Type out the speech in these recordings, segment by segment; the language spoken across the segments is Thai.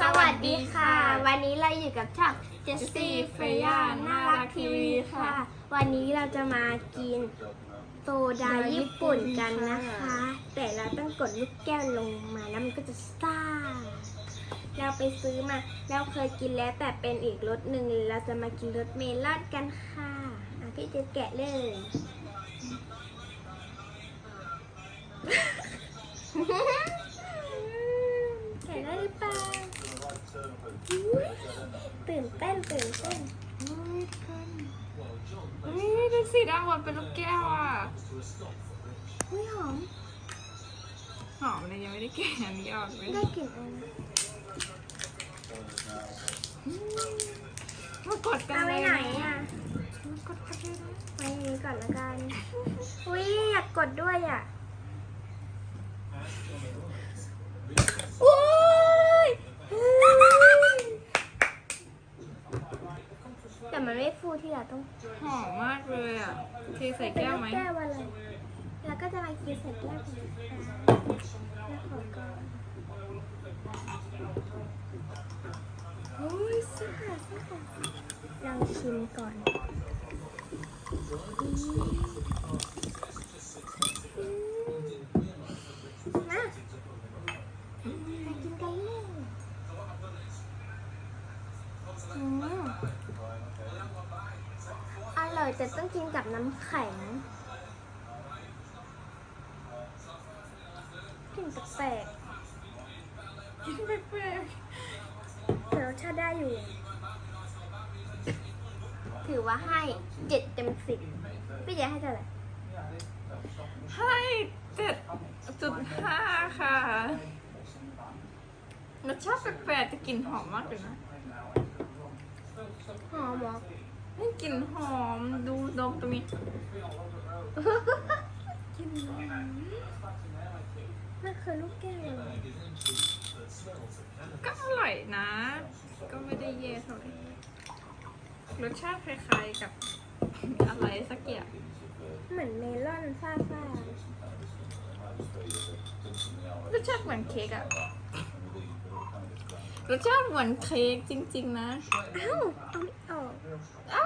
สวัสดีค่ะ วันนี้เราอยู่กับช่องเจสซี่เฟย่าน่ารักทีวีค่ะ วันนี้เราจะมากินโซดาญี่ปุ่นกันนะคะ แต่เราต้องกดลูกแก้วลงมาแล้วมันก็จะซ่าเราไปซื้อมาเราเคยกินแล้วแต่เป็นอีกรสหนึ่งเราจะมากินรสเมลอนกันค่ะอะพี่เจะแกะเลย แกะได้หรือเปล่าอุ๊ย ตื่นเต้นตื่นเต้นเฮ้ยกันเฮ้ยดูสีดำหมดเป็นลูกแก้วอะอุ้ยหอม หอมเลยยังไม่ได้แกะอันนี้ออกเลยได้กลิ่นอะไรมากดกันเอาไว้ไหนอะมากดกันเลยนะไว้นี้ก่อนละกัน อุ้ยอยากกดด้วยอะ แต่มันไม่ฟูที่เราต้องหอมมากเลยอะเทใส่แก้วไหม แก้วอะไรแล้วก็จะมากินใส่แก้วกันนะคะแล้วขอก่อนเฮ้ยซ่าซ่าลองชิมก่อนมามากินกันเลยอืมอร่อย แต่ต้องกินกับน้ำแข็งกลิ่นแปลกกินแปลกๆแต่รสชาติได้อยู่ ถือว่าให้เจ็ดเต็มสิบพี่เจ๊ให้เท่าไหร่ๆให้เจ็ดจุดห้าค่ะรสชาติแปลกๆแต่กลิ่นหอมมากเลยนะหอมเหรอ นี่กลิ่นหอมดูดมตรงนี้กลิ่นหอมมันคือลูกแก้วเหรอก็อร่อยนะ ก็ไม่ได้แย่เท่าไหร่รสชาติคล้ายๆกับ อะไรสักอย่างเหมือนเมลอนฟ้าฟ้ารสชาติเหมือนเค้กอะรสชาติเหมือนเค้กจริง ๆ นะๆอ้าวเอาไม่ออก อ้าว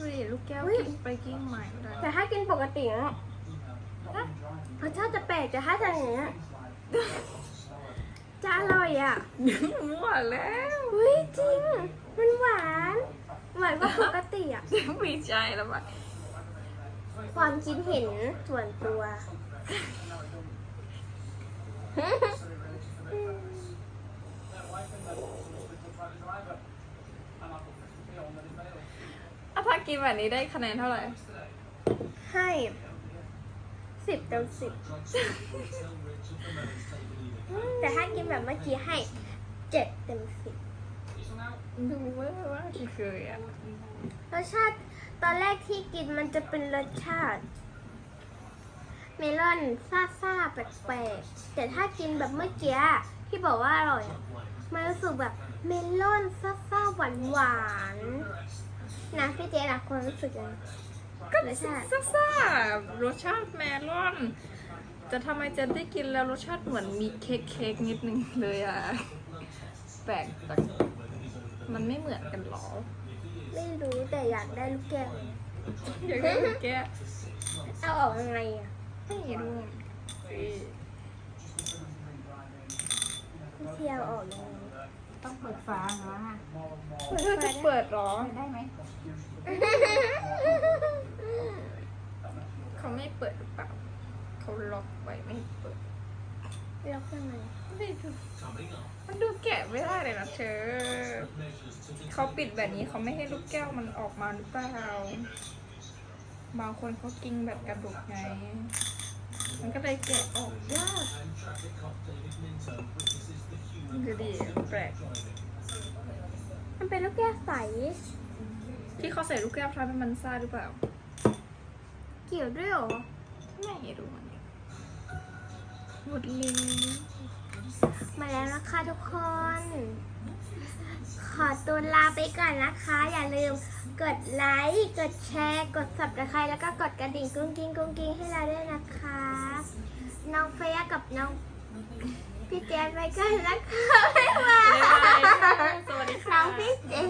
ฮ้ยลูกแก้วอุ๊ยกิ้งไปกิ้งมาได้แต่ถ้ากินปกติอะรสชาติจะแปลกแต่ถ้าทำอย่างเงี้ยจะอร่อยอะมั่วแล้วเฮ้ยจริง มันหวาน หวานกว่าปกติอะมีใจแล้วปะความคิดเห็นส่วนตัว อะถ้ากินแบบนี้ได้คะแนนเท่าไหร่ ให้สิบเต็มสิบแต่ถ้ากินแบบเมื่อกี้ให้เจ็ดเต็มสิบดูว่าว่ากี่เคยอะรสชาติตอนแรกที่กินมันจะเป็นรสชาติ เมลอนซ่าซ่าๆแปลกๆแต่ถ้ากินแบบเมื่อกี้ที่บอกว่าอร่อยอะมันรู้สึกแบบเมลอนซ่าซ่าหวานหวานๆ นะพี่เจ๊นะความรู้สึกยังไง ก็รสชาติ ซ่าซ่าๆรสชาติแมลอน จะทำไมเจะได้กินแล้วรสชาติเหมือนมีเค้กเค้กๆนิดนึงเลยอะ แปลกแต่มันไม่เหมือนกันหรอไม่รู้แต่อยากได้ลูกแก้วอยากได้ลูกแก้วเอาออกยังไงอะไม่รู้สิพี่เที่ยวออกยังไงต้องเปิดฝาเหรอฮะเธอจะเปิดเหรอ ได้ไหม เขาไม่เปิดหรือเปล่า เขาล็อกไว้ไม่ให้เปิด แล้วยังไงไม่ดูมันดูแกะไม่ได้เลยนะเธอ เขาปิดแบบนี้เขาไม่ให้ลูกแก้วมันออกมาหรือเปล่า บางคนเขากินแบบกระดูกไง มันก็เลยแกะออกยากดูดิแปลกลูกแก้วใส ที่เขาใส่ลูกแก้วทำให้มันซ่าหรือเปล่า เกี่ยวด้วยเหรอ ไม่รู้เหมือนกันหมดเลยมาแล้วนะคะทุกคน ขอตัวลาไปก่อนนะคะ อย่าลืมกดไลค์ กดแชร์ กด subscribe แล้วก็กดกระดิ่งกุ้งกิ้งกุ้งกิ้งให้เราด้วยนะคะ น้องเฟียกับน้องพี่เจนไปกันนะคะบ๊ายบายบ๊ายบายสวัสดีน้ค่ะองพี่เจน